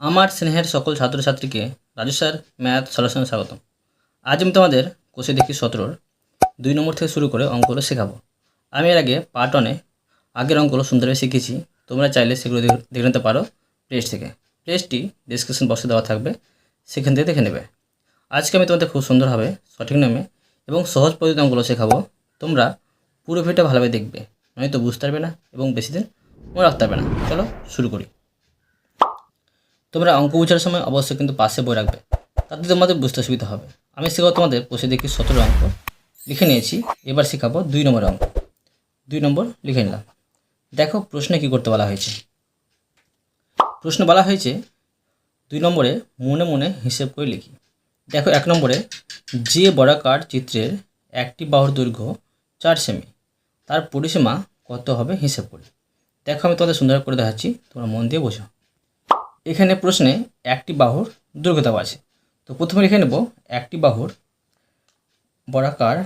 আমার স্নেহের সকল ছাত্রছাত্রীকে রাজু স্যার ম্যাথ সলিউশনে স্বাগতম আজ আমি তোমাদের কোষে দেখি সতেরোর দুই নম্বর থেকে শুরু করে অঙ্কগুলো শেখাবো আমি এর আগে পার্ট ওয়ানে আগের অঙ্কগুলো সুন্দরভাবে শিখেছি তোমরা চাইলে সেগুলো দেখে দেখে নিতে পারো প্লেস থেকে প্লেসটি ডিসক্রিপশন বক্সে দেওয়া থাকবে সেখান থেকে দেখে নেবে আজকে আমি তোমাদের খুব সুন্দরভাবে সঠিক নামে এবং সহজ পদ্ধতি অঙ্কগুলো শেখাবো তোমরা পুরো ভিডিওটা ভালোভাবে দেখবে নয়তো বুঝতে পারবে না এবং বেশি দিন মনে রাখতে পারবে না চলো শুরু করি তোমরা অঙ্ক বোঝার সময় অবশ্যই কিন্তু পাশে বই রাখবে। তাতে তোমাদের বুঝতে সুবিধা হবে। আমি শেখাবো তোমাদের বসে দেখি সতেরো অঙ্ক। লিখে নিয়েছি। এবার শেখাবো দুই নম্বর অঙ্ক। দুই নম্বর লিখে নিলাম। দেখো প্রশ্নে কী করতে বলা হয়েছে। প্রশ্ন বলা হয়েছে, দুই নম্বরে মনে মনে হিসেব করে লিখি। দেখো এক নম্বরে, যে বর্গাকার চিত্রের একটি বাহুর দৈর্ঘ্য চার সেমি, তার পরিসীমা কত হবে হিসেব করি। দেখো আমি তোমাদের সুন্দর করে দেখাচ্ছি। তোমরা মন দিয়ে বোঝো। এখানে প্রশ্নে একটি বাহুর দৈর্ঘ্য আছে। তো প্রথমে লিখে নেব একটি বাহুর বর্গাকার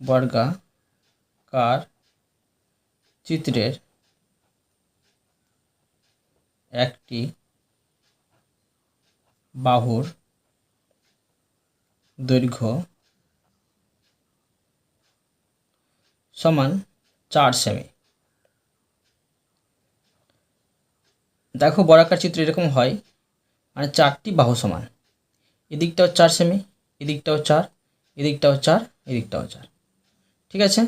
বর্গাকার চিত্রের একটি বাহুর দৈর্ঘ্য সমান চার সেমি। দেখো বরাকার চিত্র এরকম হয় মানে চারটি বাহু সমান। এদিকটাও চার সেমি এদিকটাও চার এদিকটাও চার এদিকটাও চার। ঠিক আছে?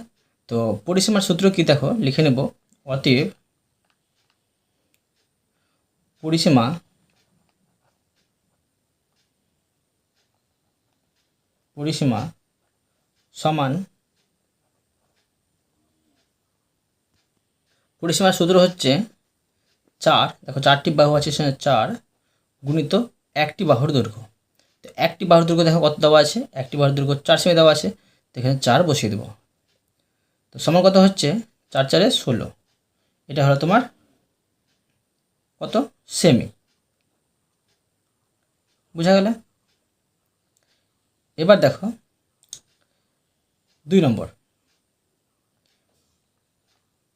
তো পরিসীমার সূত্র কি দেখো? লিখে নেব। অতএব পরিসীমা পরিসীমা সমান পরিসীমার সূত্র হচ্ছে চার, দেখো চারটি বাহু আছে, সেখানে চার গুণিত একটি বাহুর দৈর্ঘ্য। তো একটি বাহুর দৈর্ঘ্য দেখো কত দেওয়া আছে? একটি বাহুর দৈর্ঘ্য চার সেমি দেওয়া আছে, তো এখানে চার বসিয়ে দেবো। তো সমান কত হচ্ছে? চার চারে ষোলো। এটা হলো তোমার কত? সেমি। বুঝা গেলে? এবার দেখো দুই নম্বর।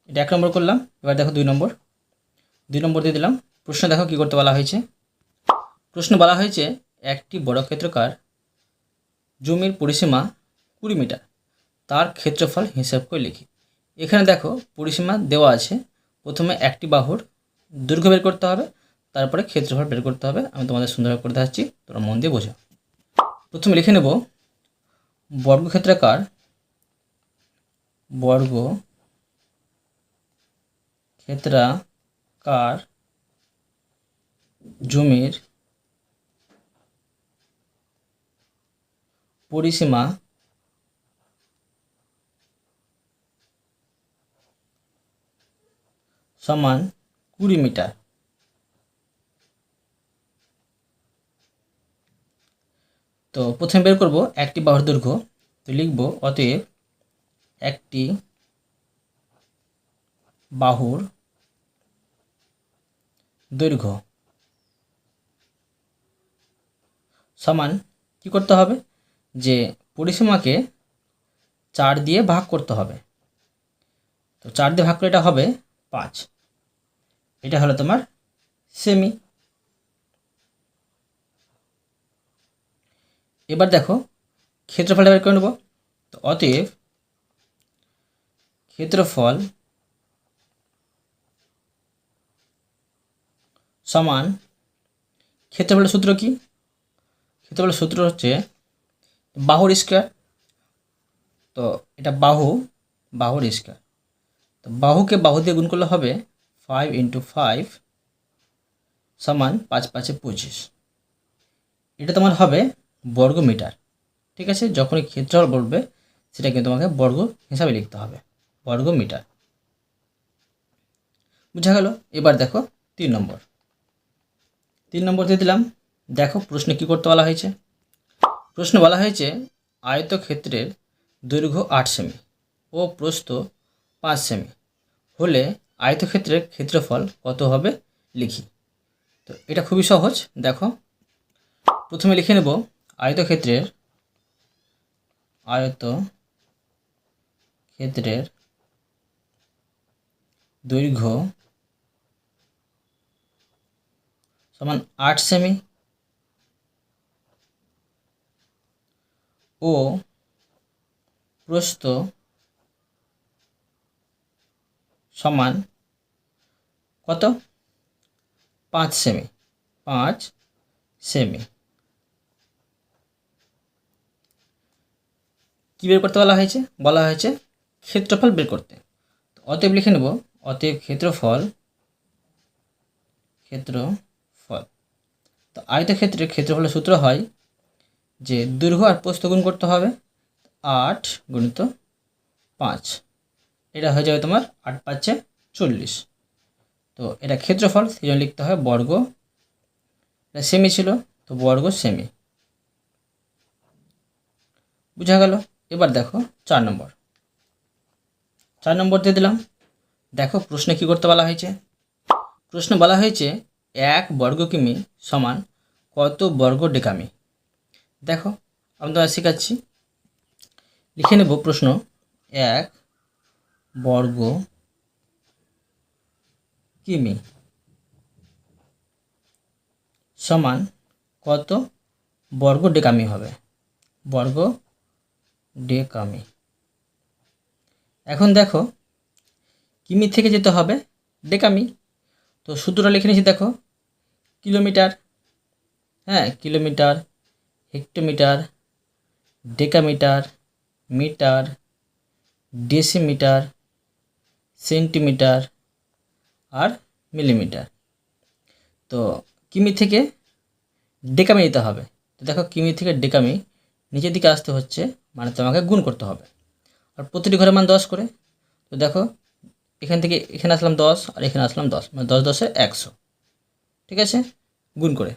এটা এক নম্বর করলাম, এবার দেখো দুই নম্বর। দুই নম্বর দিয়ে দিলাম। প্রশ্ন দেখো কী করতে বলা হয়েছে? প্রশ্ন বলা হয়েছে, একটি বড় ক্ষেত্রকার জমির পরিসীমা কুড়ি মিটার, তার ক্ষেত্রফল হিসাব করে লিখি। এখানে দেখো, পরিসীমা দেওয়া আছে। প্রথমে একটি বাহুর দৈর্ঘ্য বের করতে হবে, তারপরে ক্ষেত্রফল বের করতে হবে। আমি তোমাদের সুন্দরভাবে করে দেখাচ্ছি, তোমরা মন দিয়ে বোঝো। প্রথমে লিখে নেব, বর্গক্ষেত্রাকার বর্গ ক্ষেত্রাকার জমির পরিসীমা সমান কুড়ি মিটার। তো প্রথমে বের করব একটি বাহুর দৈর্ঘ্য, তো লিখব অতএব একটি বাহুর দৈর্ঘ্য। সমান কি করতে হবে? যে পরিসীমাকে চার দিয়ে ভাগ করতে হবে। তো চার দিয়ে ভাগ করে এটা হবে পাঁচ। এটা হলো তোমার সেমি এবার দেখো ক্ষেত্রফলটা বের করে নেব। তো অতএব ক্ষেত্রফল সমান ক্ষেত্রফলের সূত্র কি? ক্ষেত্রফলের সূত্র হচ্ছে বাহুর স্কোয়ার তো এটা বাহু, বাহুর স্কোয়ার তো বাহুকে বাহু দিয়ে গুণ করলে হবে ফাইভ ইন্টু ফাইভ সমান পাঁচ পাঁচে পঁচিশ। এটা তোমার হবে বর্গ মিটার ঠিক আছে? যখনই ক্ষেত্রফল বলবে, সেটা কিন্তু তোমাকে বর্গ হিসাবে লিখতে হবে। বর্গ মিটার বুঝা গেল? এবার দেখো তিন নম্বর। তিন নম্বর দিয়ে দিলাম, দেখো প্রশ্নে কী করতে বলা হয়েছে? প্রশ্ন বলা হয়েছে, আয়তক্ষেত্রের দৈর্ঘ্য আট সেমি ও প্রস্থ পাঁচ সেমি হলে আয়তক্ষেত্রের ক্ষেত্রফল কত হবে লিখি। তো এটা খুবই সহজ, দেখো। প্রথমে লিখে নেব, আয়তক্ষেত্রের আয়ত ক্ষেত্রের দৈর্ঘ্য সমান আট সেমি ও প্রস্থ সমান কত? পাঁচ সেমি পাঁচ সেমি কী বের করতে বলা হয়েছে? বলা হয়েছে ক্ষেত্রফল বের করতে। অতএব লিখে নেব, অতএব ক্ষেত্রফল ক্ষেত্রফল তো আয়তক্ষেত্রের ক্ষেত্রফলের সূত্র হয় যে দৈর্ঘ্য আর প্রস্থ গুণ করতে হবে আট গুণিত পাঁচ। এটা হয়ে যাবে তোমার আট পাঁচে চল্লিশ। তো এটা ক্ষেত্রফল সেই জন্য লিখতে হয় বর্গ। এটা সেমি ছিল, তো বর্গ সেমি বুঝা গেল? এবার দেখো চার নম্বর। চার নম্বর দিয়ে দিলাম। দেখো প্রশ্নে কী করতে বলা হয়েছে? প্রশ্ন বলা হয়েছে এক বর্গ কিমি সমান কত বর্গ ডেকামি? দেখো, আমি তোমার শেখাচ্ছি। লিখে নেব প্রশ্ন এক বর্গ কিমি সমান কত বর্গ ডেকামি হবে? বর্গ ডেকামি। এখন দেখো, কিমি থেকে যেতে হবে ডেকামি। তো সূত্রটা লিখে নিয়েছি, দেখো। কিলোমিটার হ্যাঁ kilometre, hectometre, decametre, metre, decimetre, centimetre আর মিলিমিটার। তো কিমি থেকে ডেকামি নিতে হবে। তো দেখো কিমি থেকে ডেকামি নিচের দিকে আসতে হচ্ছে মানে তোমাকে গুণ করতে হবে। আর প্রতিটি ঘরের মান দশ করে। তো দেখো এখান থেকে এখানে আসলাম দশ আর এখানে আসলাম দশ মানে দশ দশে একশো। ঠিক আছে? গুণ করে।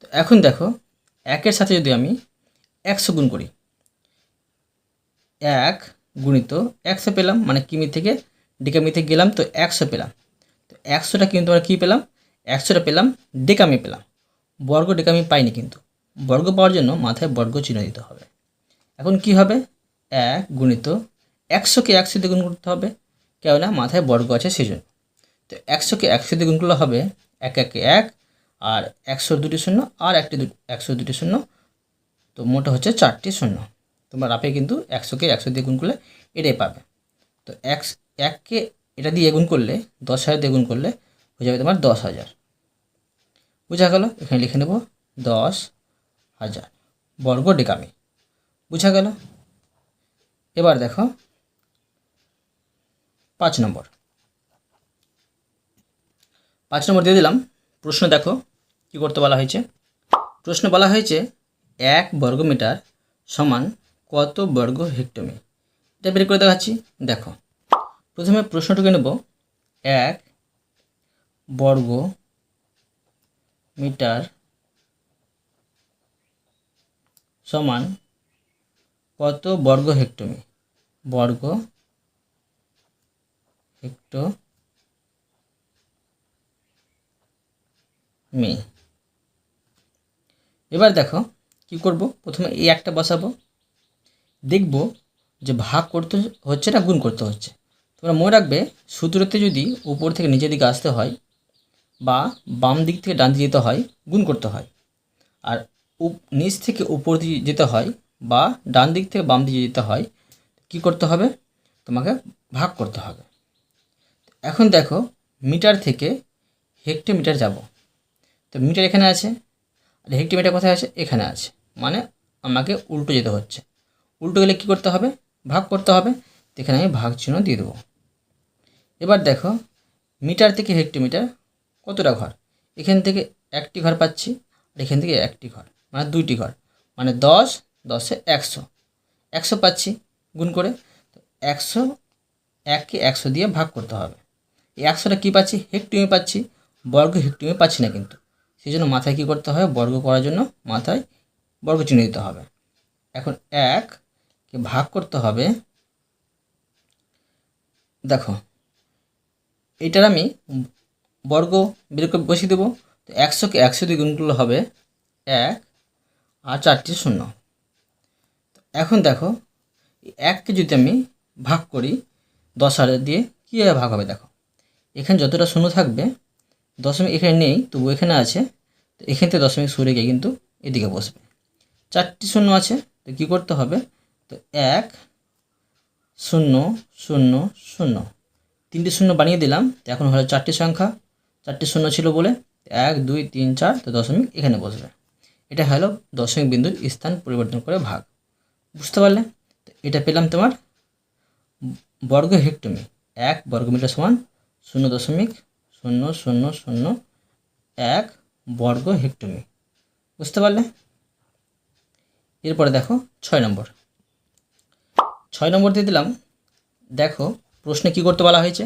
তো এখন দেখো, একের সাথে যদি আমি একশো গুণ করি, এক গুণিত একশো পেলাম মানে কিমি থেকে ডেকামিতে গেলাম, তো একশো পেলাম। তো একশোটা কিন্তু আমরা কী পেলাম? একশোটা পেলাম ডেকামি পেলাম। বর্গ ডেকামি পাইনি কিন্তু। বর্গ পাওয়ার জন্য মাথায় বর্গ চিহ্ন দিতে হবে। এখন কি হবে? এক গুণিত একশোকে একশো দিয়ে গুণ করতে হবে, কেননা মাথায় বর্গ আছে সেজন্য। তো একশোকে একশো দিয়ে গুণ করলে হবে, এক একে এক আর একশো দুটি শূন্য আর একটি একশো দুটি শূন্য। তো মোটা হচ্ছে চারটি শূন্য। তোমার আপে কিন্তু একশোকে একশো দিয়ে গুণ করলে এটাই পাবে। তো এক, এককে এটা দিয়ে গুণ করলে দশ হাজার দিয়ে গুণ করলে হয়ে যাবে তোমার দশ হাজার। বুঝা গেল? এখানে লিখে নেব দশ হাজার বর্গ ডেকামি বুঝা গেল? এবার দেখো পাঁচ নম্বর। পাঁচ নম্বর দিয়ে দিলাম। প্রশ্ন দেখো। কি করতে বলা হয়েছে? প্রশ্ন বলা হয়েছে, এক বর্গমিটার সমান কত বর্গ হেক্টমি এটা বের করে দেখাচ্ছি, দেখো। প্রথমে প্রশ্নটুকু নেব, এক বর্গ মিটার সমান কত বর্গ হেক্টমি বর্গ হেক্টো মি এবার দেখো কি করব? প্রথমে এই একটা বসাবো। দেখব যে ভাগ করতে হচ্ছে না, গুণ করতে হচ্ছে। তোমরা মনে রাখবে, সূত্রতে যদি উপর থেকে নিচের দিকে আসতে হয় বা বাম দিক থেকে ডান দিকে যেতে হয়, গুণ করতে হয়। আর নিচ থেকে উপর দিকে যেতে হয় বা ডান দিক থেকে বাম দিকে যেতে হয়, কি করতে হবে? তোমাকে ভাগ করতে হবে। এখন দেখো, মিটার থেকে হেক্টোমিটার যাব। তো মিটার এখানে আছে। হেক্টোমিটার কোথায় আছে? এখানে আছে। মানে আমাকে উল্টো যেতে হচ্ছে। উল্টো গেলে কী করতে হবে? ভাগ করতে হবে। এখানে আমি ভাগ চিহ্ন দিয়ে দেবো। এবার দেখো, মিটার থেকে হেক্টোমিটার কতটা ঘর? এখান থেকে একটি ঘর পাচ্ছি আর এখান থেকে একটি ঘর। মানে দুইটি ঘর। মানে দশ, দশে একশো। একশো পাচ্ছি গুণ করে। তো একশো, এককে একশো দিয়ে ভাগ করতে হবে। এই একশোটা কী পাচ্ছি? হেক্টমি পাচ্ছি। বর্গ হেক্টমি পাচ্ছি না কিন্তু। সেই জন্য মাথায় কী করতে হবে? বর্গ করার জন্য মাথায় বর্গ চিহ্ন দিতে হবে। এখন এককে ভাগ করতে হবে, দেখো এটার আমি বর্গ বের করে বসিয়ে দেবো। তো একশোকে একশো দিয়ে গুণগুলো হবে এক আর চারটি শূন্য। এখন দেখো এককে যদি আমি ভাগ করি, দশ হাজার দিয়ে কীভাবে ভাগ হবে? দেখো, এখানে যতটা শূন্য থাকবে দশমিক এখানে নেই, তবু এখানে আছে। তো এখান থেকে দশমিক সরে গিয়ে কিন্তু এদিকে বসবে। চারটি শূন্য আছে, তো কী করতে হবে? তো এক, শূন্য শূন্য শূন্য। তিনটি শূন্য বানিয়ে দিলাম, তো এখন হলো চারটি সংখ্যা। চারটি শূন্য ছিল বলে এক, দুই, তিন, চার, তো দশমিক এখানে বসবে। এটা হলো দশমিক বিন্দুর স্থান পরিবর্তন করে ভাগ। বুঝতে পারলে? তো এটা পেলাম তোমার বর্গ হেক্টমি এক বর্গমিটার সমান শূন্য দশমিক শূন্য শূন্য শূন্য, এক বর্গ হেক্টমি বুঝতে পারলে? এরপরে দেখো ছয় নম্বর। ছয় নম্বর দিয়ে দিলাম, দেখো প্রশ্নে কি করতে বলা হয়েছে?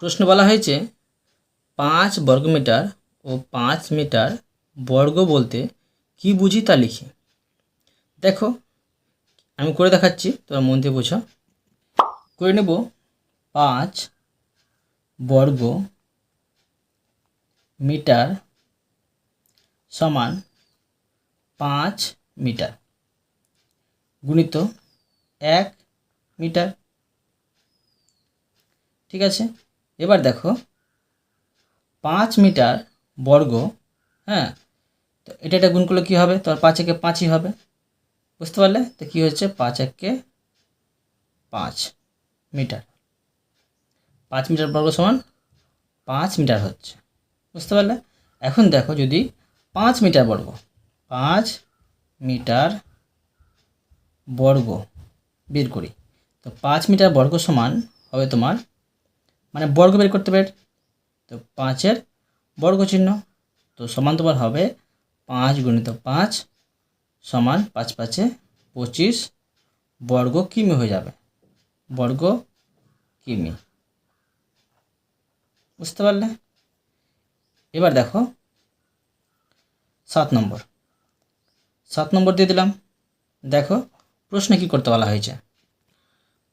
প্রশ্ন বলা হয়েছে, পাঁচ বর্গমিটার ও পাঁচ মিটার বর্গ বলতে কি বুঝি তা লিখি। দেখো, আমি করে দেখাচ্ছি, তোমরা মন দিয়ে বোঝো। করে নেব পাঁচ বর্গ মিটার সমান পাঁচ মিটার গুণিত এক মিটার। ঠিক আছে? এবার দেখো, পাঁচ মিটার বর্গ হ্যাঁ? তো এটা এটা গুণ করলে কী হবে? তোমার পাঁচ একে পাঁচই হবে। বুঝতে পারলে? তো কী হচ্ছে? পাঁচ একে পাঁচ মিটার। পাঁচ মিটার বর্গ সমান পাঁচ মিটার হচ্ছে। বুঝতে পারলে? এখন দেখো যদি পাঁচ মিটার বর্গ, পাঁচ মিটার বর্গ বের করি, তো পাঁচ মিটার বর্গ সমান হবে তোমার মানে বর্গ বের করতে পারে। তো পাঁচের বর্গ চিহ্ন, তো সমান তোমার হবে পাঁচ গুণিত পাঁচ সমান পাঁচ পাঁচে পঁচিশ বর্গ কিমি হয়ে যাবে। বর্গ কিমি। বুঝতে পারলে? এবার দেখো, সাত নম্বর। সাত নম্বর দিয়ে দিলাম। দেখো, প্রশ্নে কি করতে বলা হয়েছে?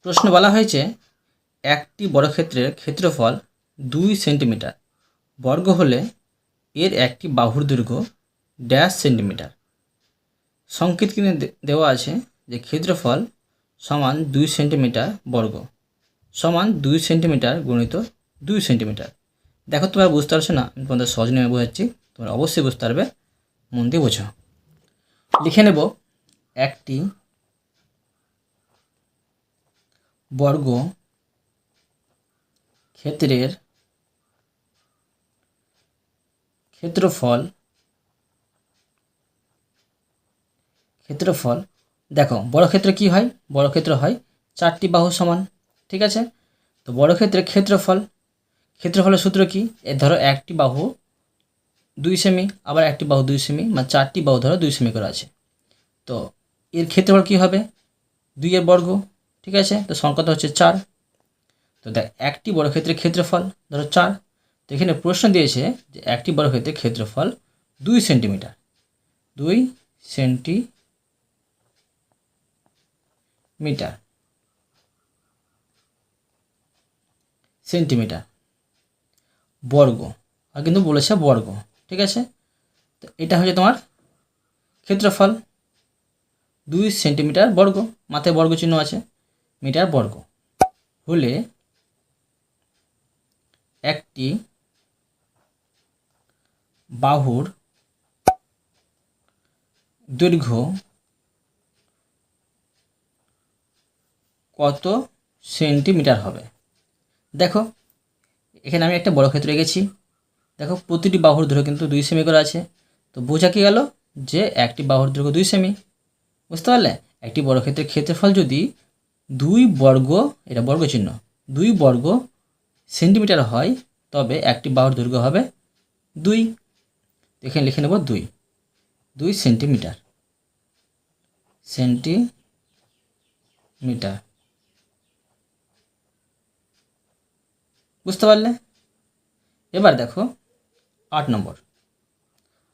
প্রশ্ন বলা হয়েছে, একটি বর্গক্ষেত্রের ক্ষেত্রফল দুই সেন্টিমিটার। বর্গ হলে এর একটি বাহুর দৈর্ঘ্য ড্যাশ সেন্টিমিটার। সংকেত কিনে দেওয়া আছে যে ক্ষেত্রফল সমান দুই সেন্টিমিটার বর্গ। সমান দুই সেন্টিমিটার গুণিত দুই সেন্টিমিটার। দেখো তোমরা বুঝতে পারছ না? আমি তোমাদের সহজ নিয়মে বোঝাচ্ছি। তোমরা অবশ্যই বুঝতে পারবে। মন দিয়ে বোঝো। লিখে নেব একটি বর্গ ক্ষেত্রের ক্ষেত্রফল ক্ষেত্রফল, দেখো, বড় ক্ষেত্রে কি হয়? বড় ক্ষেত্র হয় চারটি বাহু সমান, ঠিক আছে? তো বড় ক্ষেত্রে ক্ষেত্রফল ক্ষেত্রফলের সূত্র কি? এ ধরো একটি বাহু দুই সেমি আবার একটি বাহু দুই সেমি মানে চারটি বাহু ধরো দুই সেমি করে আছে। তো এর ক্ষেত্রফল কী হবে? দুইয়ের বর্গ, ঠিক আছে? তো সংখ্যাটা হচ্ছে চার। তো দেখ, একটি বড় ক্ষেত্রের ক্ষেত্রফল ধরো চার। তো এখানে প্রশ্ন দিয়েছে যে একটি বড় ক্ষেত্রের ক্ষেত্রফল দুই সেন্টিমিটার দুই সেন্টিমিটার সেন্টিমিটার বর্গ। আর কিন্তু বলেছে বর্গ। ঠিক আছে? তো এটা হচ্ছে তোমার ক্ষেত্রফল। দুই সেন্টিমিটার বর্গ। মাথায় বর্গ চিহ্ন আছে। মিটার বর্গ। হলে একটি বাহুর দৈর্ঘ্য কত সেন্টিমিটার হবে? দেখো এখানে আমি একটা বড় ক্ষেত্র এঁকেছি। দেখো, প্রতিটি বাহুর দৈর্ঘ্য কিন্তু দুই সেমি করে আছে। তো বোঝা কি গেল যে একটি বাহুর দৈর্ঘ্য দুই সেমি বুঝতে পারলে? একটি বড় ক্ষেত্রের ক্ষেত্রফল যদি দুই বর্গ, এটা বর্গ চিহ্ন দুই বর্গ সেন্টিমিটার হয়, তবে একটি বাহুর দৈর্ঘ্য হবে দুই। এখানে লিখে নেব দুই। দুই সেন্টিমিটার সেন্টিমিটার বুঝতে পারলে? এবার দেখো, আট নম্বর।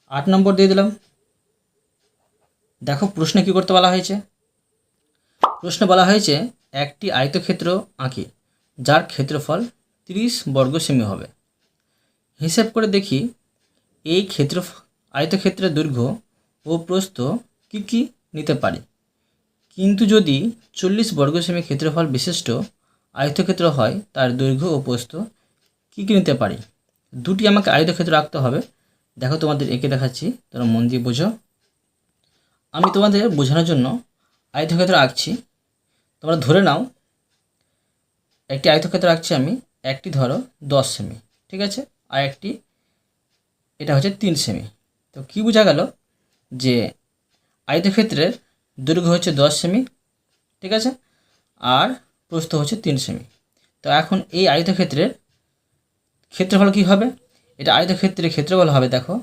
আট নম্বর দিয়ে দিলাম। দেখো, প্রশ্নে কী করতে বলা হয়েছে? প্রশ্ন বলা হয়েছে, একটি আয়তক্ষেত্র আঁকি, যার ক্ষেত্রফল তিরিশ বর্গ সেমি হবে। হিসেব করে দেখি, এই ক্ষেত্র, আয়তক্ষেত্রের দৈর্ঘ্য ও প্রস্থ কী কী নিতে পারি? কিন্তু যদি চল্লিশ বর্গ সেমি ক্ষেত্রফল বিশিষ্ট আয়তক্ষেত্র হয়, তার দৈর্ঘ্য ও প্রস্থ কী কী নিতে পারি? দুটি আমাকে আয়তক্ষেত্র আঁকতে হবে। দেখো তোমাদের এঁকে দেখাচ্ছি, তোমরা মন দিয়ে বোঝো। আমি তোমাদের বোঝানোর জন্য আয়তক্ষেত্র আঁকছি। তোমরা ধরে নাও, একটি আয়তক্ষেত্র আঁকছি আমি, একটি ধরো দশ সেমি, ঠিক আছে? আর একটি, এটা হচ্ছে তিন সেমি। তো কী বোঝা গেল? যে আয়তক্ষেত্রের দৈর্ঘ্য হচ্ছে দশ সেমি, ঠিক আছে? আর প্রস্থ হচ্ছে তিন সেমি। তো এখন এই আয়তক্ষেত্রের ক্ষেত্রফল কী হবে? এটা আয়তক্ষেত্রের ক্ষেত্রফল হবে, দেখো,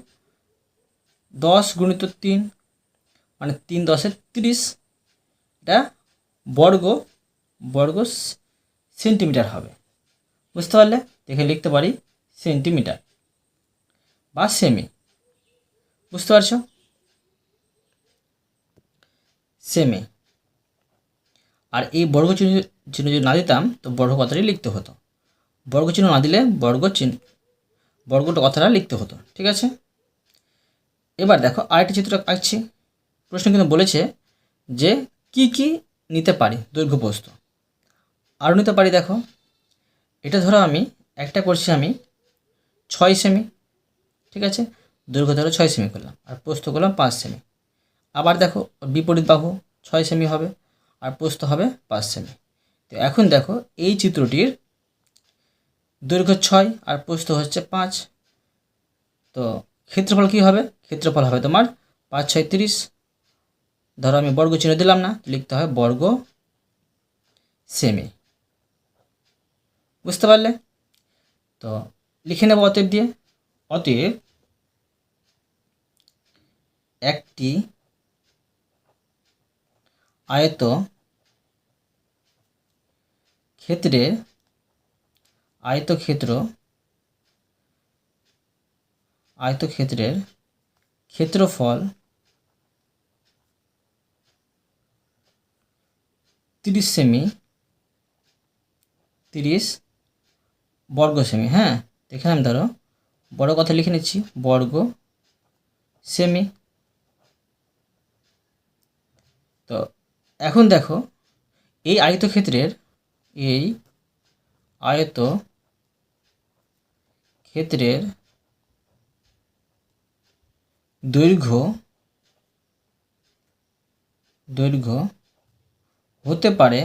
দশ গুণিত তিন মানে তিন দশের তিরিশ। এটা বর্গ বর্গ সেন্টিমিটার হবে। বুঝতে পারলে? দেখে লিখতে পারি, সেন্টিমিটার বা সেমি। বুঝতে পারছ? সেমি। আর এই বর্গ চিহ্ন যদি না দিতাম, তো বর্গ কথাটি লিখতে হতো। বর্গ চিহ্ন না দিলে বর্গ চিহ্ন, বর্গটা কথাটা লিখতে হতো, ঠিক আছে? এবার দেখো আরেকটি চিত্র আঁকছি। প্রশ্ন কিন্তু বলেছে যে কি কি নিতে পারি দৈর্ঘ্য প্রস্থ আরও নিতে পারি দেখো। এটা ধরো আমি, একটা করছি আমি ছয় সেমি ঠিক আছে? দৈর্ঘ্য ধরো ছয় সেমি করলাম, আর প্রস্থ করলাম পাঁচ সেমি আবার দেখো বিপরীত বাহু ছয় সেমি হবে, আর প্রস্থ হবে পাঁচ সেমি এখন দেখো, এই চিত্রটির দৈর্ঘ্য ছয় আর প্রস্থ হচ্ছে পাঁচ। তো ক্ষেত্রফল কী হবে? ক্ষেত্রফল হবে তোমার পাঁচ, ছয়, তিরিশ। ধরো আমি বর্গ চিহ্ন দিলাম না, লিখতে হয় বর্গ সেমি বুঝতে পারলে? তো লিখে নেব অতএব দিয়ে। অতএব একটি আয়ত ক্ষেত্রের আয়তক্ষেত্র, আয়তক্ষেত্রের ক্ষেত্রফল তিরিশ সেমি, তিরিশ বর্গ সেমি। হ্যাঁ এখানে আমি ধরো। বড় কথা লিখে নিচ্ছি, বর্গ সেমি। তো এখন দেখো, এই আয়তক্ষেত্রের এই আয়ত ক্ষেত্রের দৈর্ঘ্য দৈর্ঘ্য হতে পারে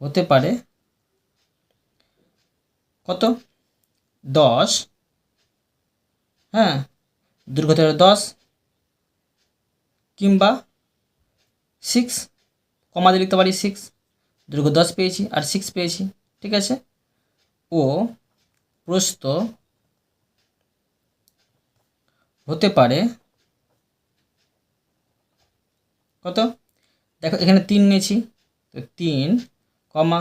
হতে পারে কত? দশ। হ্যাঁ দৈর্ঘ্য দশ কিংবা সিক্স কমা দিয়ে লিখতে পারি সিক্স দৈর্ঘ্য দশ পেয়েছি আর সিক্স পেয়েছি, ঠিক আছে? ও প্রস্ত হতে পারে কত? দেখো, এখানে তিন নিয়েছি, তো তিন কমা,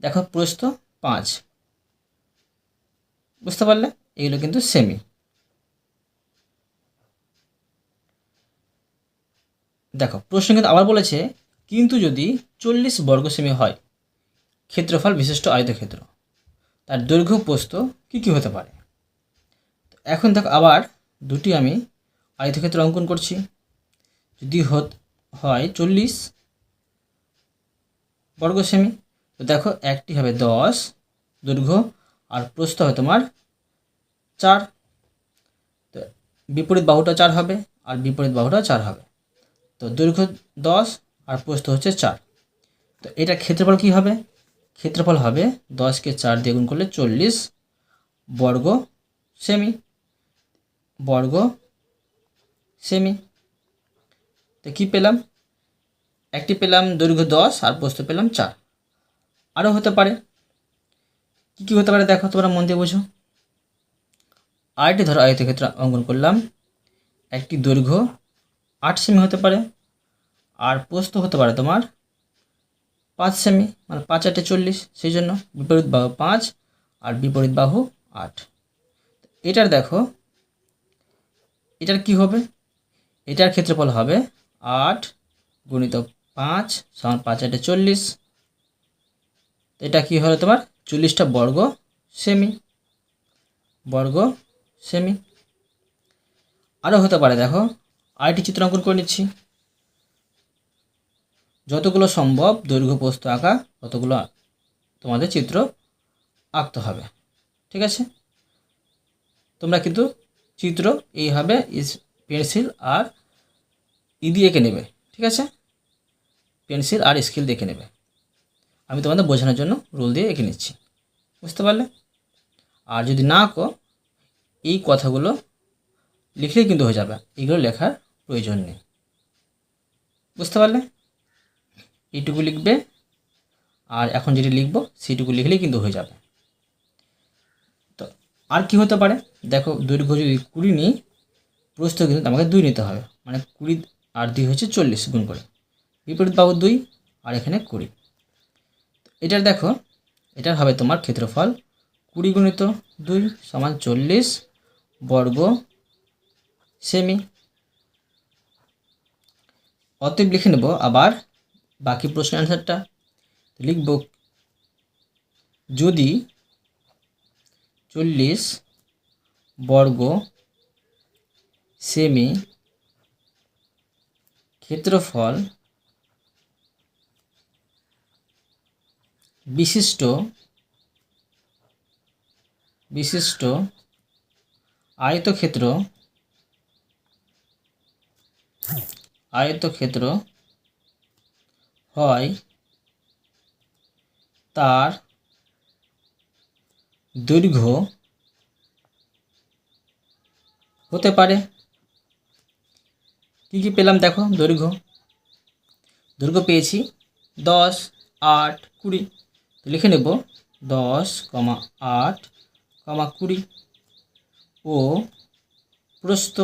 দেখো প্রস্ত পাঁচ। বুঝতে পারলে? এগুলো কিন্তু সেমি দেখো, প্রশ্ন কিন্তু আবার বলেছে কিন্তু যদি চল্লিশ বর্গ সেমি হয়, ক্ষেত্রফল বিশিষ্ট আয়তক্ষেত্র, তার দৈর্ঘ্য প্রস্থ কী কী হতে পারে? এখন দেখো আবার দুটি আমি আয়তক্ষেত্র অঙ্কন করছি। যদি হয় চল্লিশ বর্গ সেমি, তো দেখো একটি হবে দশ দৈর্ঘ্য, আর প্রস্থ হবে তোমার চার। তো বিপরীত বাহুটা চার হবে, আর বিপরীত বাহুটা চার হবে। তো দৈর্ঘ্য দশ আর প্রস্থ হচ্ছে চার। তো এটা ক্ষেত্রফল কী হবে? ক্ষেত্রফল হবে দশকে চার দিয়ে গুণ করলে চল্লিশ বর্গ সেমি। বর্গ সেমি। তো কী পেলাম? একটি পেলাম দৈর্ঘ্য দশ আর প্রস্থ পেলাম চার। আরও হতে পারে। কী কী হতে পারে দেখো, তোমরা মন দিয়ে বোঝো। আরেকটি ধরো আয়তক্ষেত্র অঙ্কন করলাম। একটি দৈর্ঘ্য আট সেমি হতে পারে। আর পোস্ত হতে পারে তোমার পাঁচ সেমি মানে পাঁচ আটে চল্লিশ, সেই জন্য বিপরীত বাহু পাঁচ আর বিপরীত বাহু আট। এটার দেখো, এটার কি হবে? এটার ক্ষেত্রফল হবে আট গুণিত পাঁচ সমান পাঁচ আটে চল্লিশ। এটা কি হলো তোমার? চল্লিশটা বর্গ সেমি বর্গ সেমি। আরও হতে পারে দেখো, আরেকটি চিত্র অঙ্কন করে নিচ্ছি। যতগুলো সম্ভব দৈর্ঘ্য প্রস্থ আঁকা, ততগুলো তোমাদের চিত্র আঁকতে হবে। ঠিক আছে? তোমরা কিন্তু চিত্র এইভাবে পেন্সিল আর ই দিয়ে এঁকে নেবে। ঠিক আছে? পেন্সিল আর স্কেল দেখে নেবে। আমি তোমাদের বোঝানোর জন্য রুল দিয়ে এঁকে নিচ্ছি। বুঝতে পারলে? আর যদি না আঁকো, এই কথাগুলো লিখলেই কিন্তু হয়ে যাবে। এগুলো লেখার প্রয়োজন নেই। বুঝতে পারলে? এইটুকু লিখবে। আর এখন যেটি লিখব, সেইটুকু লিখলেই কিন্তু হয়ে যাবে। তো আর কি হতে পারে? দেখো, দৈর্ঘ্য যদি কুড়ি নিই, প্রস্থ কিন্তু আমাকে দুই নিতে হবে। মানে কুড়ি আর দুই হচ্ছে চল্লিশ, গুণ করে। বিপরীত পাবো দুই, আর এখানে কুড়ি। এটার দেখো, এটার হবে তোমার ক্ষেত্রফল কুড়ি গুণিত দুই সমান চল্লিশ বর্গ সেমি। অতএব লিখে নেব আবার বাকি প্রশ্নের অ্যান্সারটা লিখব। যদি চল্লিশ বর্গ সেমি ক্ষেত্রফল বিশিষ্ট বিশিষ্ট আয়তক্ষেত্র আয়তক্ষেত্র হয়, তার দৈর্ঘ্য হতে পারে। কী কী পেলাম দেখো? দৈর্ঘ্য। দৈর্ঘ্য পেয়েছি দশ, আট, কুড়ি। তো লিখে নেব দশ, কমা আট, কমা কুড়ি। ও প্রস্থ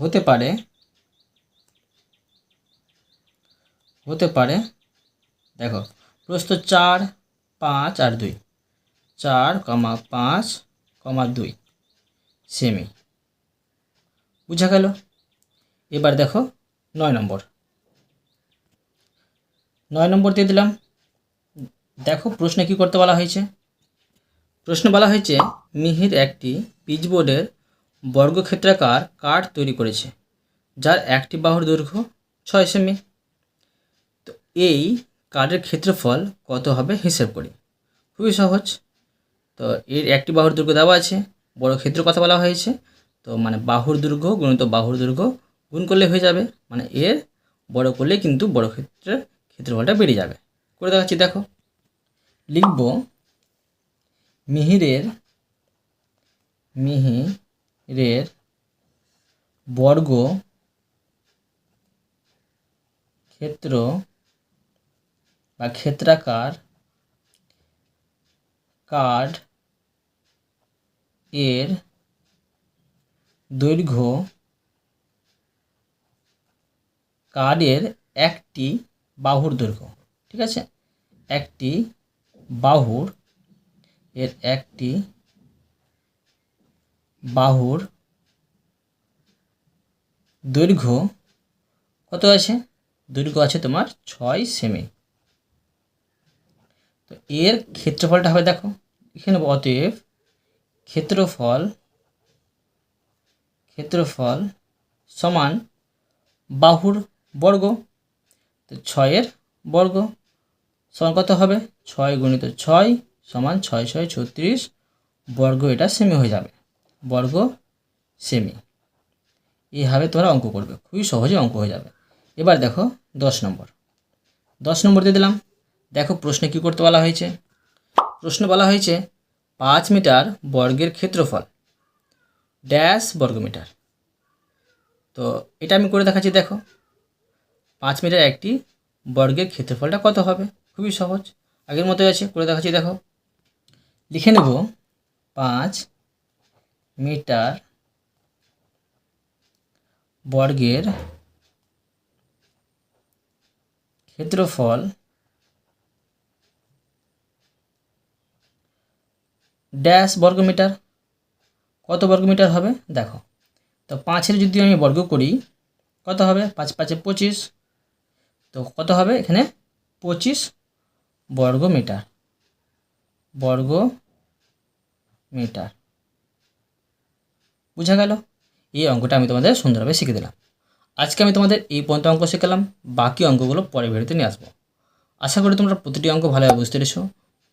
হতে পারে হতে পারে। দেখো, প্রস্থ চার, পাঁচ আর দুই। চার কমা পাঁচ কমা দুই। সেমি বুঝা গেল? এবার দেখো, নয় নম্বর। নয় নম্বর দিয়ে দিলাম। দেখো, প্রশ্নে কি করতে বলা হয়েছে? প্রশ্ন বলা হয়েছে, মিহির একটি পিচবোর্ডের বর্গক্ষেত্রাকার কাঠ তৈরি করেছে, যার একটি বাহুর দৈর্ঘ্য ছয় সেমি। এই কার্ডের ক্ষেত্রফল কত হবে হিসেব করি। খুবই সহজ। তো এর একটি বাহুর দুর্গ দেওয়া আছে, বড় ক্ষেত্র কথা বলা হয়েছে। তো মানে বাহুর দুর্গ গুণিত বাহুর দুর্গ গুণ করলে হয়ে যাবে। মানে এর বড় করলে কিন্তু বড় ক্ষেত্রের ক্ষেত্রফলটা বেড়ে যাবে। করে দেখাচ্ছি, দেখো। লিখব মিহিরের মিহিরের বর্গ ক্ষেত্র বা ক্ষেত্রাকার কার্ড এর দৈর্ঘ্য কার্ডের একটি বাহুর দৈর্ঘ্য, ঠিক আছে? একটি বাহুর, এর একটি বাহুর দৈর্ঘ্য কত আছে? দৈর্ঘ্য আছে তোমার ছয় সেমি। তো এর ক্ষেত্রফলটা হবে দেখো এখানে অতএব ক্ষেত্রফল ক্ষেত্রফল সমান বাহুর বর্গ। তো ছয়ের বর্গ সমান কত হবে? ছয় গুণিত ছয় সমান ছয় ছয় ছত্রিশ বর্গ, এটা সেমি হয়ে যাবে। বর্গ সেমি এইভাবে তোমরা অঙ্ক করবে, খুবই সহজে অঙ্ক হয়ে যাবে। এবার দেখো দশ নম্বর। দশ নম্বর দিয়ে দিলাম। দেখো প্রশ্নে কী করতে বলা হয়েছে? প্রশ্ন বলা হয়েছে, পাঁচ মিটার বর্গের ক্ষেত্রফল ড্যাশ বর্গমিটার। তো এটা আমি করে দেখাচ্ছি, দেখো। পাঁচ মিটার একটি বর্গের ক্ষেত্রফলটা কত হবে? খুবই সহজ। আগের মতোই আছে, করে দেখাচ্ছি, দেখো। লিখে নেব, পাঁচ মিটার বর্গের ক্ষেত্রফল ড্যাশ বর্গমিটার। কত বর্গমিটার হবে? দেখো। তো পাঁচের যদি আমি বর্গ করি, কত হবে? পাঁচ, পাঁচে পঁচিশ। তো কত হবে এখানে? পঁচিশ বর্গ মিটার বর্গ মিটার বুঝা গেল? এই অঙ্কটা আমি তোমাদের সুন্দরভাবে শিখে দিলাম। আজকে আমি তোমাদের এই পর্যন্ত অঙ্ক শিখালাম। বাকি অঙ্কগুলো পরে ভিডিওতে নিয়ে আসব। আশা করি তোমরা প্রতিটি অঙ্ক ভালোভাবে বুঝতে পেরেছ।